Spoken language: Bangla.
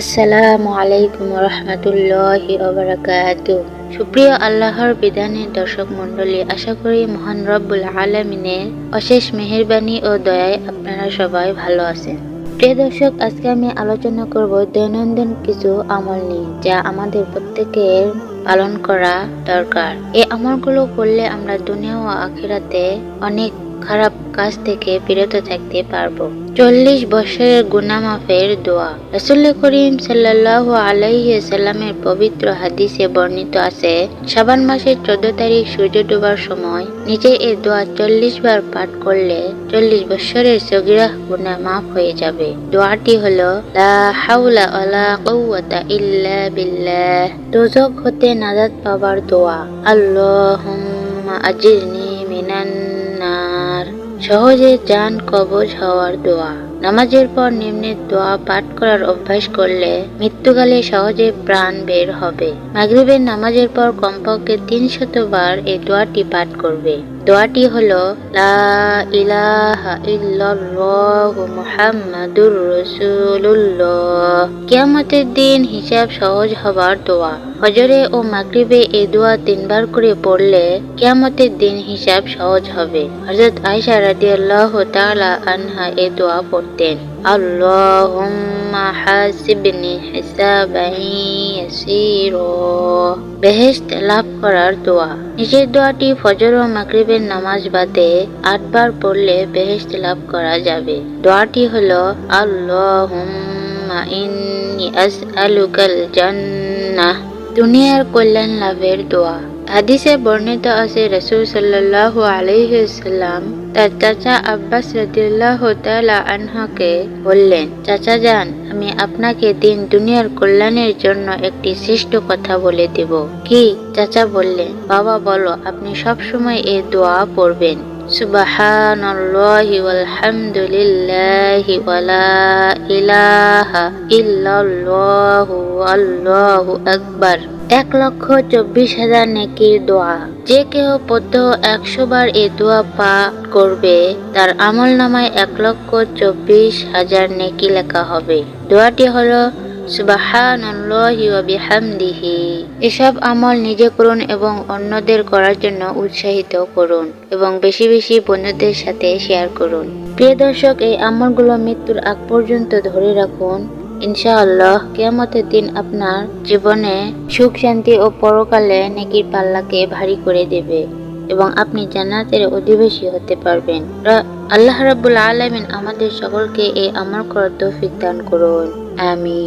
আসসালামু আলাইকুম রহমতুল্লাহি ওবরাকাত সুপ্রিয় আল্লাহর বিধানের দর্শক মণ্ডলী, আশা করি মহান রব্বুল আলমিনের অশেষ মেহেরবানি ও দয়ায় আপনারা সবাই ভালো আছেন। প্রিয় দর্শক, আজকে আমি আলোচনা করব দৈনন্দিন কিছু আমল নিয়ে, যা আমাদের প্রত্যেকের পালন করা দরকার। এই আমলগুলো করলে আমরা দুনিয়া ও আখিরাতে অনেক খারাপ কাজ থেকে বিরত থাকতে পারব। চল্লিশ বছরের গুনামাফের দোয়া। রসুল করিম সাল্লাহ আলাইহি সাল্লামের পবিত্র হাদিসে বর্ণিত আছে, শাবান মাসের চোদ্দ তারিখ সূর্য ডোবার সময় নিজে এই দোয়া চল্লিশ বার পাঠ করলে চল্লিশ বছরের সগিরা গুনা মাফ হয়ে যাবে। দোয়াটি হলো হতে নাজাত পাবার দোয়া। আল্লাহুম্মা আজিরনি সহজে যান কবজ হওয়ার দোয়া। নামাজের পর নিম্নের দোয়া পাঠ করার অভ্যাস করলে মৃত্যুকালে সহজে প্রাণ বের হবে। মাগরিবের নামাজের পর কমপক্ষে তিনশতবার এই দোয়াটি পাঠ করবে। দোয়াটি হল, লা ইলাহা মুহাম্মাদুর রাসূলুল্লাহ। কিয়ামতের দিন হিসাব সহজ হবার দোয়া। হজরে ও মাগরিবে এ দোয়া তিনবার করে পড়লে কিয়ামতের দিন হিসাব সহজ হবে। হজরত আয়েশা রাদিয়াল্লাহু তালা আনহা এ দোয়া পড়তেন। আল্লাহুম্মা হাসিবনি হিসাবান ইয়াসীরা বেহেশত লাভ করার দোয়া। নিজের দোয়াটি ফজর ও মাগরিবের নামাজ বাদে আটবার পড়লে বেহেশত লাভ করা যাবে। দোয়াটি হলো, আল্লাহুম্মা ইন্নী আসআলুকাল জান্নাহ। দুনিয়ার কল্যাণ লাভের দোয়া। হাদিসে বর্ণিত আছে, রসুল সাল্লাহ আলহিসাল্লাম তার চাচা আব্বাস রদিল্লাহ তালা আনহাকে বললেন, চাচা যান আমি আপনাকে দিন দুনিয়ার কল্যাণের জন্য একটি শ্রেষ্ঠ কথা বলে দেব। কি? চাচা বললেন, বাবা, বলো, আপনি সবসময় এ দোয়া পড়বেন। সুবহানাল্লাহি ওয়ালহামদুলিল্লাহি ওয়ালা ইলাহা ইল্লাল্লাহু আল্লাহু আকবার। এক লক্ষ চব্বিশ হাজার নেকির দোয়া। যে কেহ প্রত্যহ একশো বার এই দোয়া পাঠ করবে, তার আমল নামায় এক লক্ষ চব্বিশ হাজার নেকি লেখা হবে। দোয়াটি হলো বিহামদিহি। এসব আমল নিজে করুন এবং অন্যদের করার জন্য উৎসাহিত করুন এবং বেশি বেশি বন্ধুদের সাথে শেয়ার করুন। প্রিয় দর্শক, এই আমলগুলো মৃত্যুর আগ পর্যন্ত ধরে রাখুন। ইনশাআল্লাহ কেয়ামতের দিন আপনার জীবনে সুখ, শান্তি ও পরকালে নেকির পাল্লাকে ভারী করে দেবে এবং আপনি জান্নাতের অধিবেশী হতে পারবেন। আল্লাহ রাব্বুল আলামিন আমাদের সকলকে এই আমল করার তৌফিক দান করুন। আমিন।